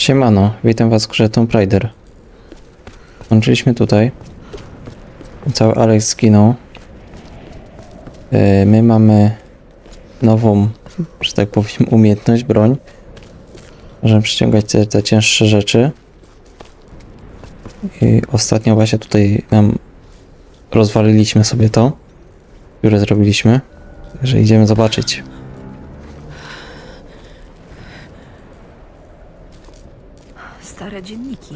Siemano, witam was w grze Tomb Raider. Kończyliśmy tutaj. Cały Alex zginął. Yy, My mamy nową, że tak powiem, umiejętność, broń. Możemy przyciągać te, te cięższe rzeczy. I ostatnio właśnie tutaj nam rozwaliliśmy sobie to, które zrobiliśmy. Także idziemy zobaczyć. Stare dzienniki.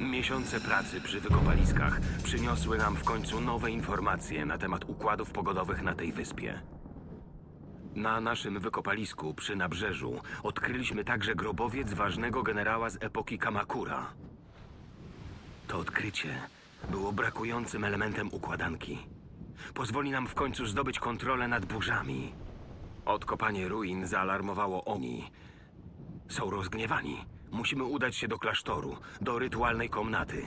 Miesiące pracy przy wykopaliskach przyniosły nam w końcu nowe informacje na temat układów pogodowych na tej wyspie. Na naszym wykopalisku przy nabrzeżu odkryliśmy także grobowiec ważnego generała z epoki Kamakura. To odkrycie było brakującym elementem układanki. Pozwoli nam w końcu zdobyć kontrolę nad burzami. Odkopanie ruin zaalarmowało Oni. Są rozgniewani. Musimy udać się do klasztoru, do rytualnej komnaty.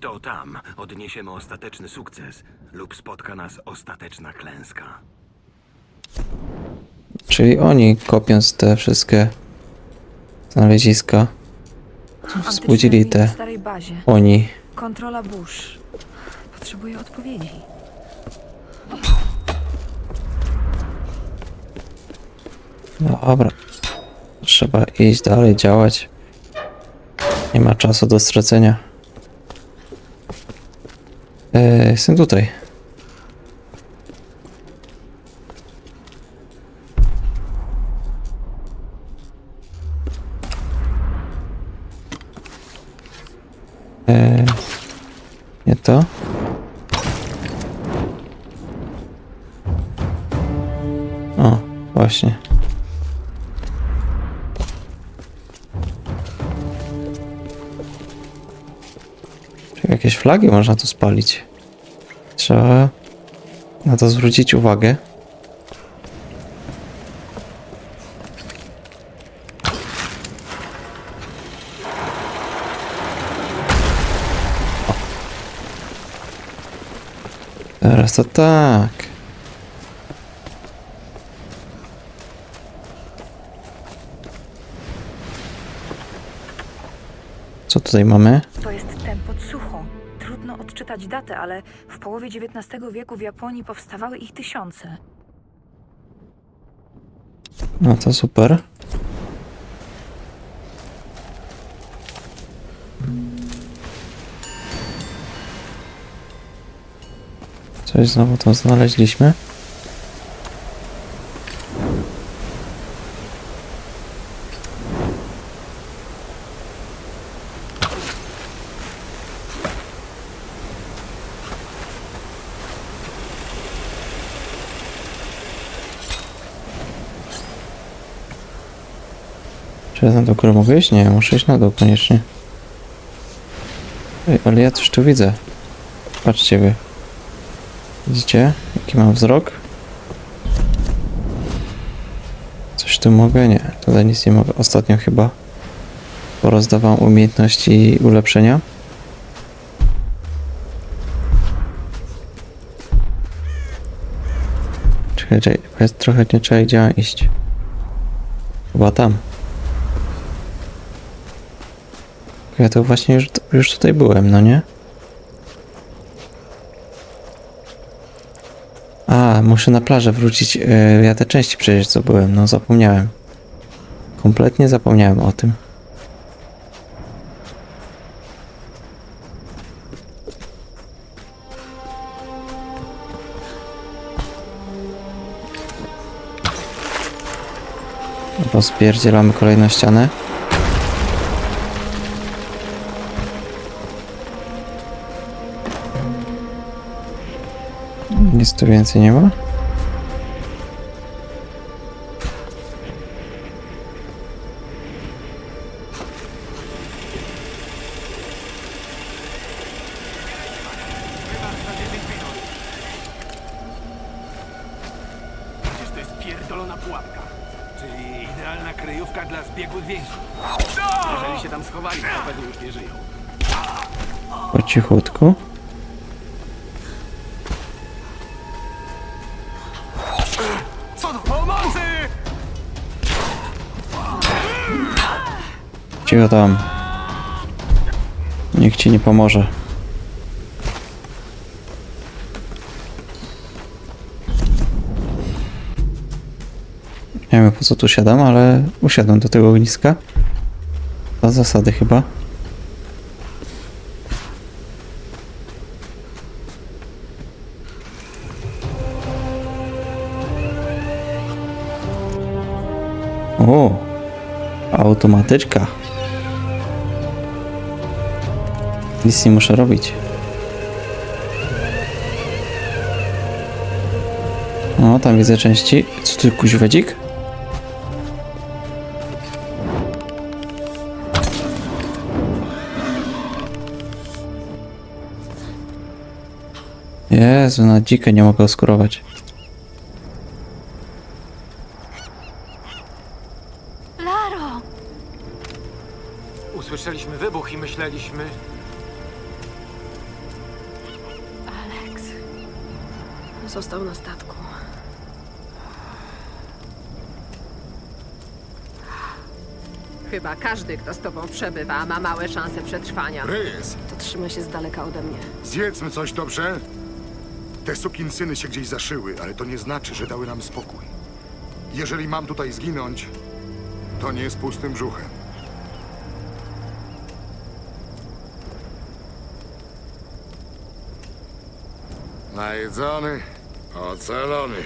To tam odniesiemy ostateczny sukces lub spotka nas ostateczna klęska. Czyli oni kopiąc te wszystkie znaleziska, wzbudzili te bazie. oni. Kontrola burz. Potrzebuję odpowiedzi. No dobra. Trzeba iść dalej, działać. Nie ma czasu do stracenia. Eee, jestem tutaj. To. O, właśnie. Jakieś flagi można tu spalić? Trzeba na to zwrócić uwagę. Teraz to tak. Co tutaj mamy? To jest ten podsłucho. Trudno odczytać datę, ale w połowie XIX wieku w Japonii powstawały ich tysiące. No to super. Coś znowu tam znaleźliśmy. Czy ja tam do góry mogę iść? Nie, muszę iść na dół koniecznie. Ej, ale ja coś tu widzę. Patrzcie wy. Widzicie? Jaki mam wzrok? Coś tu mogę? Nie, tutaj nic nie mogę. Ostatnio chyba porozdawałem umiejętności i ulepszenia. Czekaj, czekaj, ja trochę nie trzeba gdzie mam iść. Chyba tam. Ja to właśnie już, już tutaj byłem, no nie? A, muszę na plażę wrócić. Yy, ja te części przecież co byłem, no zapomniałem. Kompletnie zapomniałem o tym. Rozpierdzielamy kolejną ścianę. Tu więcej nie ma. Przecież to jest pierdolona pułapka. Czyli idealna kryjówka dla zbiegłych więźniów. Jeżeli się tam schowali, to pewnie już nie żyją. Po cichutku. Cicho tam. Nikt ci nie pomoże. Nie wiem po co tu siadam, ale usiadłem do tego ogniska. Dla zasady chyba. O, automatyczka. Nic nie muszę robić. O, tam widzę części. Co ty, kuźwedzik? Jezu, na dzikę nie mogę oskurować. Laro! Usłyszeliśmy wybuch i myśleliśmy... Chyba każdy, kto z tobą przebywa, ma małe szanse przetrwania. Rys, To trzyma się z daleka ode mnie. zjedzmy coś, dobrze? Te sukinsyny się gdzieś zaszyły, ale to nie znaczy, że dały nam spokój. Jeżeli mam tutaj zginąć, to nie z pustym brzuchem. Najedzony, ocalony.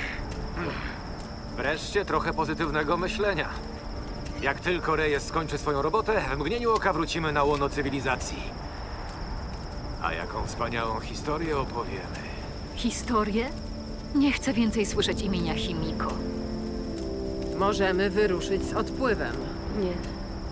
Wreszcie trochę pozytywnego myślenia. Jak tylko Reyes skończy swoją robotę, w mgnieniu oka wrócimy na łono cywilizacji. A jaką wspaniałą historię opowiemy. Historię? Nie chcę więcej słyszeć imienia Chimiko. Możemy wyruszyć z odpływem. Nie,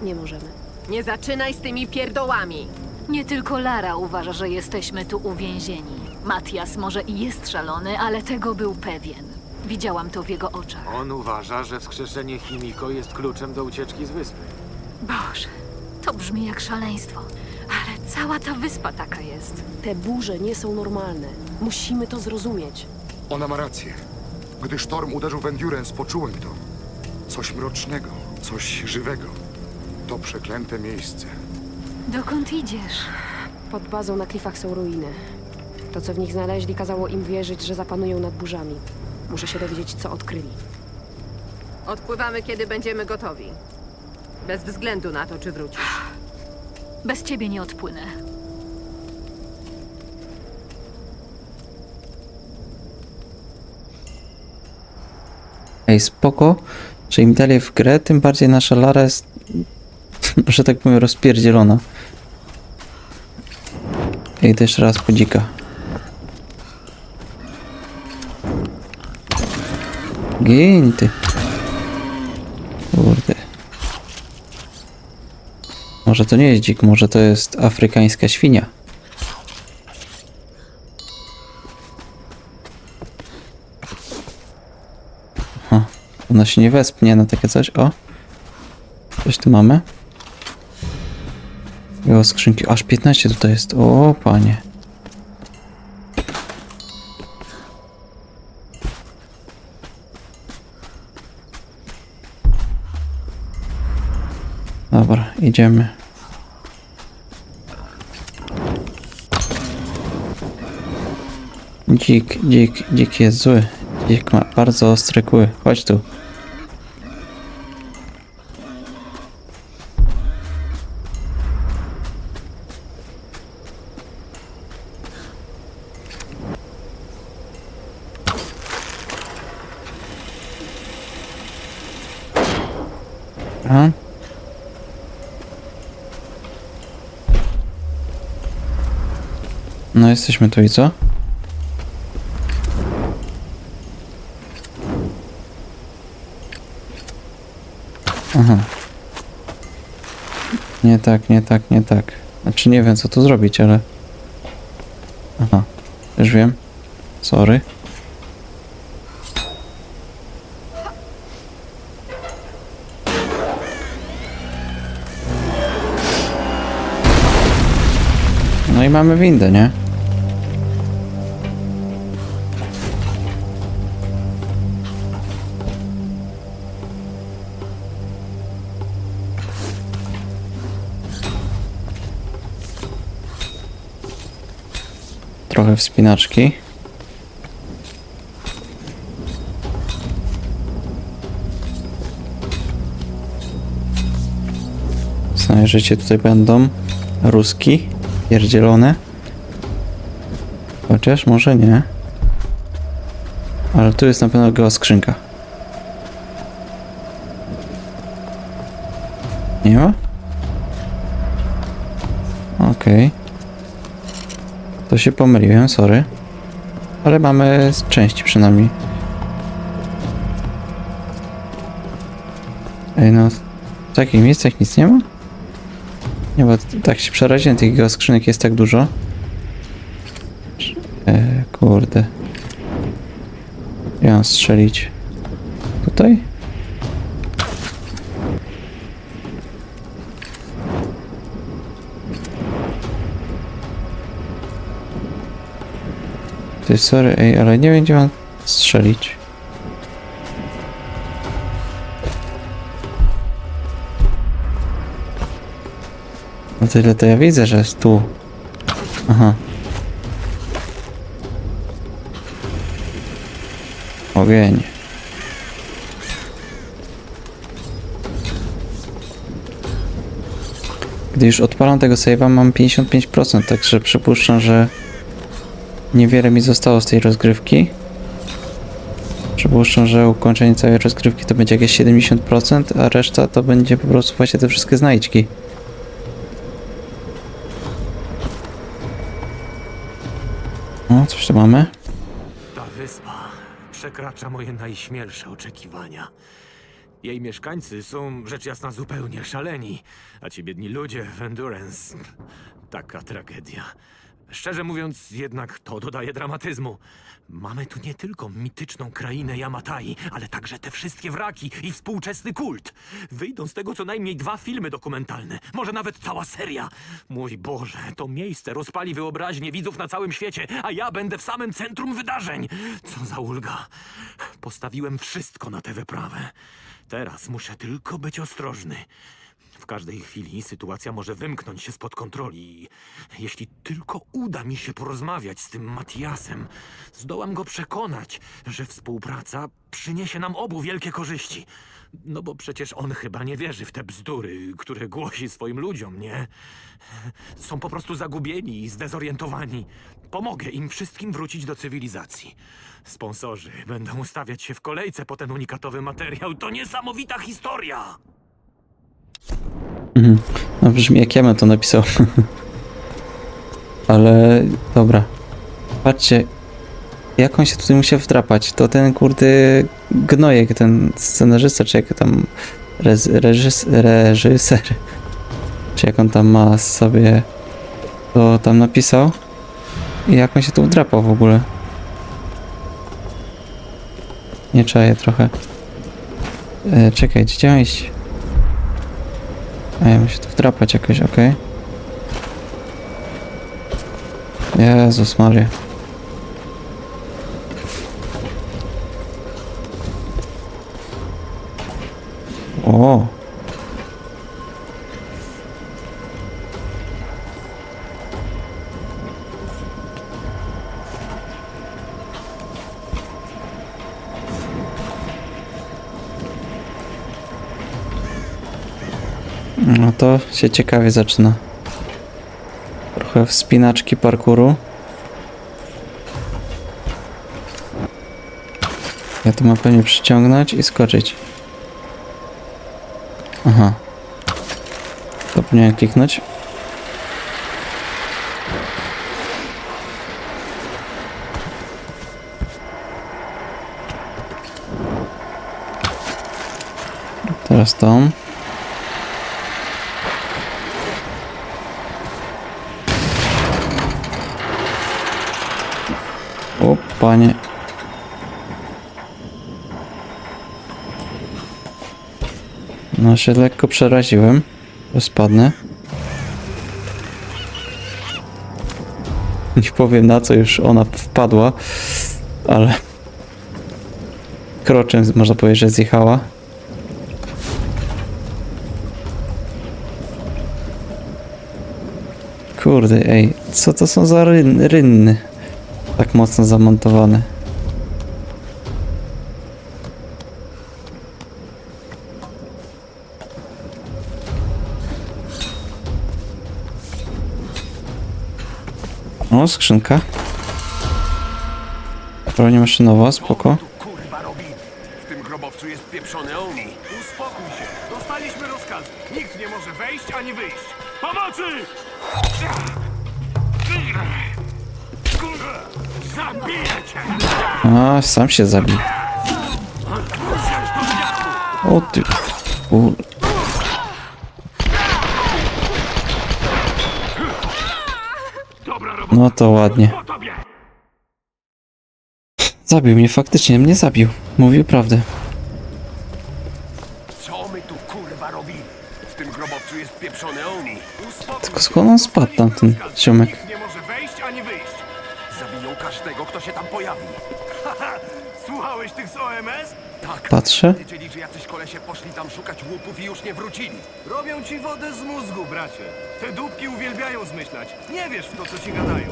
nie możemy. Nie zaczynaj z tymi pierdołami. Nie tylko Lara uważa, że jesteśmy tu uwięzieni. Matias może i jest szalony, ale tego był pewien. Widziałam to w jego oczach. On uważa, że wskrzeszenie Chimiko jest kluczem do ucieczki z wyspy. Boże, to brzmi jak szaleństwo. Ale cała ta wyspa taka jest. Te burze nie są normalne. Musimy to zrozumieć. Ona ma rację. Gdy sztorm uderzył w Endurance, poczułem to. Coś mrocznego, coś żywego. To przeklęte miejsce. Dokąd idziesz? Pod bazą na klifach są ruiny. To, co w nich znaleźli, kazało im wierzyć, że zapanują nad burzami. Muszę się dowiedzieć, co odkryli. Odpływamy, kiedy będziemy gotowi. Bez względu na to, czy wrócisz. Bez ciebie nie odpłynę. Ej, spoko. Że im dalej w grę, tym bardziej nasza Lara jest, że tak powiem, rozpierdzielona. I też raz podzika. Gin. Kurde. Może to nie jest dzik, może to jest afrykańska świnia. Aha, ona się nie wespnie na takie coś. O! Coś tu mamy. I o skrzynki. Aż 15 tutaj jest. O, panie. Dobra, idziemy. Dzik, dzik, dzik jest zły. Dzik ma bardzo ostre kły. Chodź tu. Aha. No jesteśmy tu i co? Aha. Nie tak, nie tak, nie tak. Znaczy nie wiem co tu zrobić, ale... Aha. Już wiem. Sorry. No i mamy windę, nie? Trochę wspinaczki. Znajdziecie tutaj będą ruski pierdzielone. Chociaż może nie. Ale tu jest na pewno geoskrzynka. Nie ma? Okej. To się pomyliłem, sorry. Ale mamy z części przynajmniej. Ej no, w takich miejscach nic nie ma? Nie, bo tak się przeraziłem, tych geoskrzynek jest tak dużo. E, kurde. Ja mam strzelić. Tutaj? Ty, sorry, ej, ale nie wiem gdzie mam strzelić. No tyle to ja widzę, że jest tu. Aha. Ogień. Gdy już odpalam tego save'a mam 55%, także przypuszczam, że niewiele mi zostało z tej rozgrywki. Przypuszczam, że ukończenie całej rozgrywki to będzie jakieś 70%, a reszta to będzie po prostu właśnie te wszystkie znajdźki. O, coś tu mamy? Ta wyspa przekracza moje najśmielsze oczekiwania. Jej mieszkańcy są rzecz jasna zupełnie szaleni, a ci biedni ludzie w Endurance. Taka tragedia. Szczerze mówiąc, jednak to dodaje dramatyzmu. Mamy tu nie tylko mityczną krainę Yamatai, ale także te wszystkie wraki i współczesny kult. Wyjdą z tego co najmniej dwa filmy dokumentalne, może nawet cała seria. Mój Boże, to miejsce rozpali wyobraźnię widzów na całym świecie, a ja będę w samym centrum wydarzeń. Co za ulga. Postawiłem wszystko na tę wyprawę. Teraz muszę tylko być ostrożny. W każdej chwili sytuacja może wymknąć się spod kontroli. Jeśli tylko uda mi się porozmawiać z tym Matiasem, zdołam go przekonać, że współpraca przyniesie nam obu wielkie korzyści. No bo przecież on chyba nie wierzy w te bzdury, które głosi swoim ludziom, nie? Są po prostu zagubieni i zdezorientowani. Pomogę im wszystkim wrócić do cywilizacji. Sponsorzy będą ustawiać się w kolejce po ten unikatowy materiał. To niesamowita historia! Mhm. No brzmi jak ja to napisał. Ale dobra. Patrzcie, jak on się tutaj musiał wdrapać. To ten kurde gnojek, ten scenarzysta, czy jak tam rez, reżys, reżyser, czy jak on tam ma sobie to tam napisał. I jak on się tu wdrapał w ogóle. Nie czaję trochę. E, czekaj, gdzie iść? A ja muszę tu wdrapać jakoś, okej. Jezus Maria. Się ciekawie zaczyna. Trochę wspinaczki parkuru. Ja to mam pewnie przyciągnąć i skoczyć. Aha. To powinienem kliknąć. Teraz tą. O, panie. No się lekko przeraziłem, że spadnę. Nie powiem na co już ona wpadła, ale kroczem można powiedzieć, że zjechała. Kurde, ej, co to są za ryn rynny? Tak mocno zamontowane. O, skrzynka. Broń maszynowa, spoko. Się. Dostaliśmy rozkaz. Nikt nie może wejść ani wyjść. Pomocy! A, sam się zabił. O ty. U. No to ładnie. Zabił mnie, faktycznie mnie zabił. Mówił prawdę. Co my tu kurwa robimy? W tym grobowcu jest pieprzony Oni. Uspokój Tylko skąd on spadł tam, ten ziomek? Się tam pojawi. Słuchałeś tych z OMS? Tak. Patrzę. Wiedzieli, że jacyś kolesie poszli tam szukać łupów i już nie wrócili. Robią ci wodę z mózgu, bracie. Te dupki uwielbiają zmyślać. Nie wiesz w to, co ci gadają.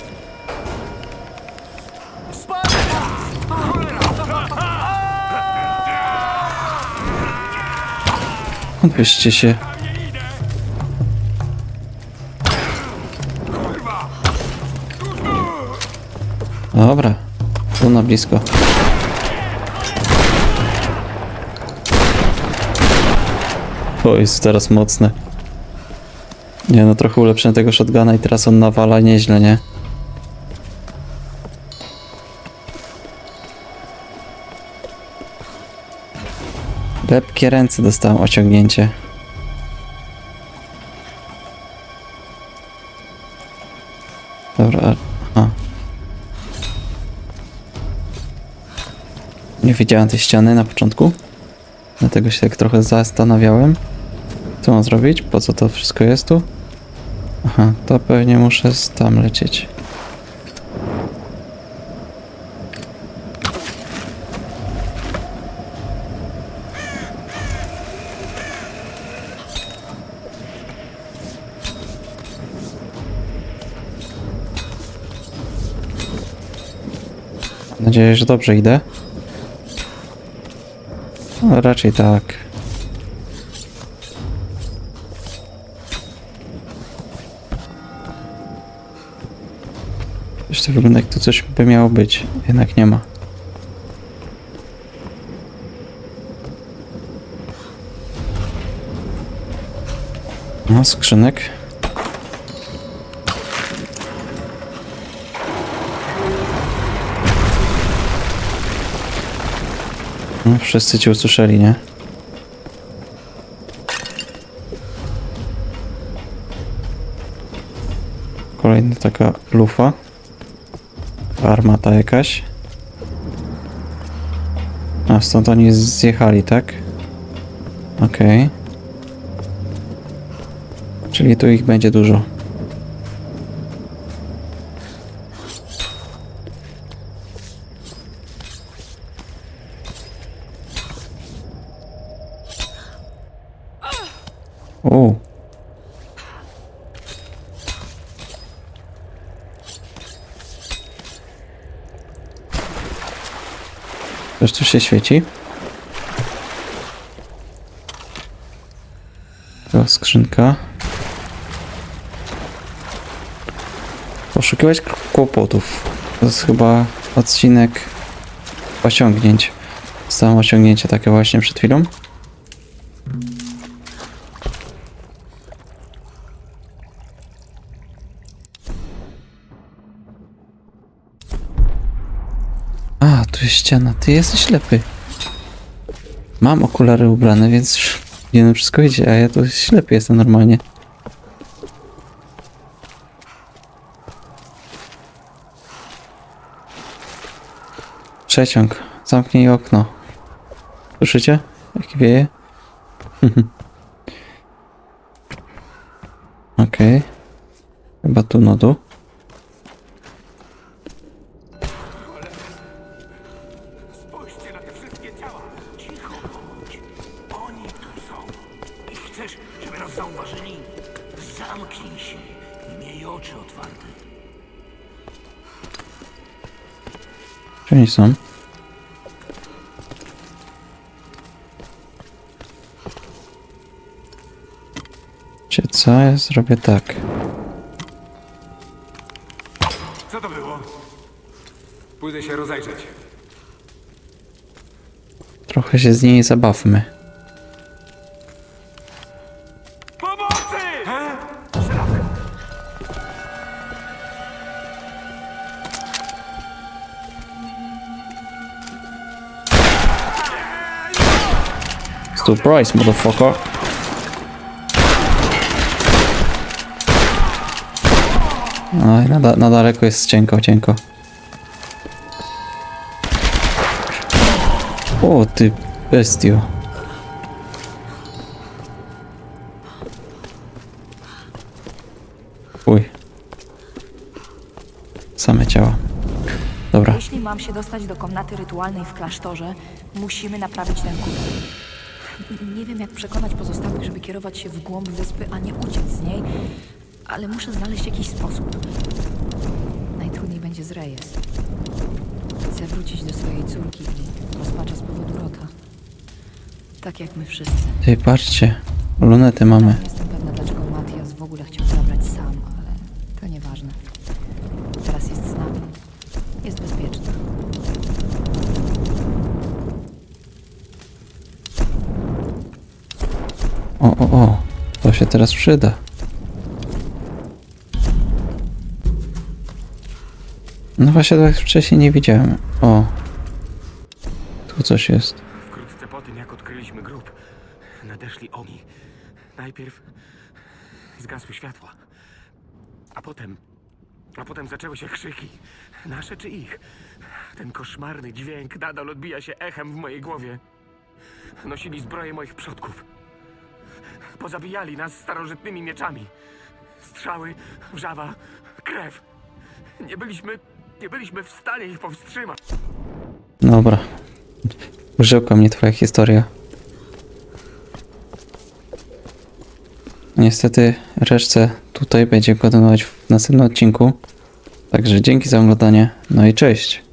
Odbierzcie się. Dobra. Tu na blisko. To jest teraz mocne. Nie no, trochę ulepszę tego shotguna i teraz on nawala nieźle, nie? Lepkie ręce dostałem ociągnięcie. Dobra, Nie widziałem tej ściany na początku. Dlatego się tak trochę zastanawiałem. Co mam zrobić? Po co to wszystko jest tu? Aha, to pewnie muszę tam lecieć. Nadzieję, że dobrze idę. Raczej tak. Coś to wygląda jak tu coś by miało być, jednak nie ma. No, skrzynek. No, wszyscy cię usłyszeli, nie? Kolejna taka lufa. Armata jakaś. A stąd oni zjechali, tak? Okej. Czyli tu ich będzie dużo. O. Tu się świeci. To skrzynka. Poszukiwać kłopotów. To jest chyba odcinek osiągnięć. Dostałem osiągnięcie takie właśnie przed chwilą. Ściana. Ty jesteś ślepy. Mam okulary ubrane, więc już powinienem wszystko widzieć, a ja tu ślepy jestem normalnie. Przeciąg. Zamknij okno. Słyszycie? Jak wieje? Okej. Chyba tu na dół. spójrzcie na te wszystkie ciała. Cicho bądź. Oni tu są. I chcesz, żeby nas zauważyli? Zamknij się i miej oczy otwarte. Czy oni są? Czy co? Ja zrobię tak. Co to było? Pójdę się rozejrzeć. Trochę się z niej zabawmy. Pomocy! Surprise, motherfucker. Oj, na, na daleko jest cienko, cienko. Ty bestio. Uj. Same ciała. Dobra. Jeśli mam się dostać do komnaty rytualnej w klasztorze, musimy naprawić ten kut. Nie wiem, jak przekonać pozostałych, żeby kierować się w głąb wyspy, a nie uciec z niej, ale muszę znaleźć jakiś sposób. Najtrudniej będzie z Reyes. Chcę wrócić do swojej córki i rozpacza z powodu Rota. Tak jak my wszyscy. Ty, patrzcie. Lunety mamy. Nie jestem pewna, dlaczego Matias w ogóle chciał zabrać sam, ale to nieważne. Teraz jest z nami. Jest bezpieczny. O, o, o. To się teraz przyda. No właśnie tak wcześniej nie widziałem. O. Coś jest. Wkrótce po tym, jak odkryliśmy grób, nadeszli oni. Najpierw zgasły światła, a potem. A potem zaczęły się krzyki. Nasze czy ich? Ten koszmarny dźwięk nadal odbija się echem w mojej głowie. Nosili zbroje moich przodków. Pozabijali nas starożytnymi mieczami. Strzały, wrzawa, krew. Nie byliśmy. Nie byliśmy w stanie ich powstrzymać. Dobra. Użyłka mnie twoja historia. Niestety resztę tutaj będzie kontynuować w następnym odcinku. Także dzięki za oglądanie. No i cześć.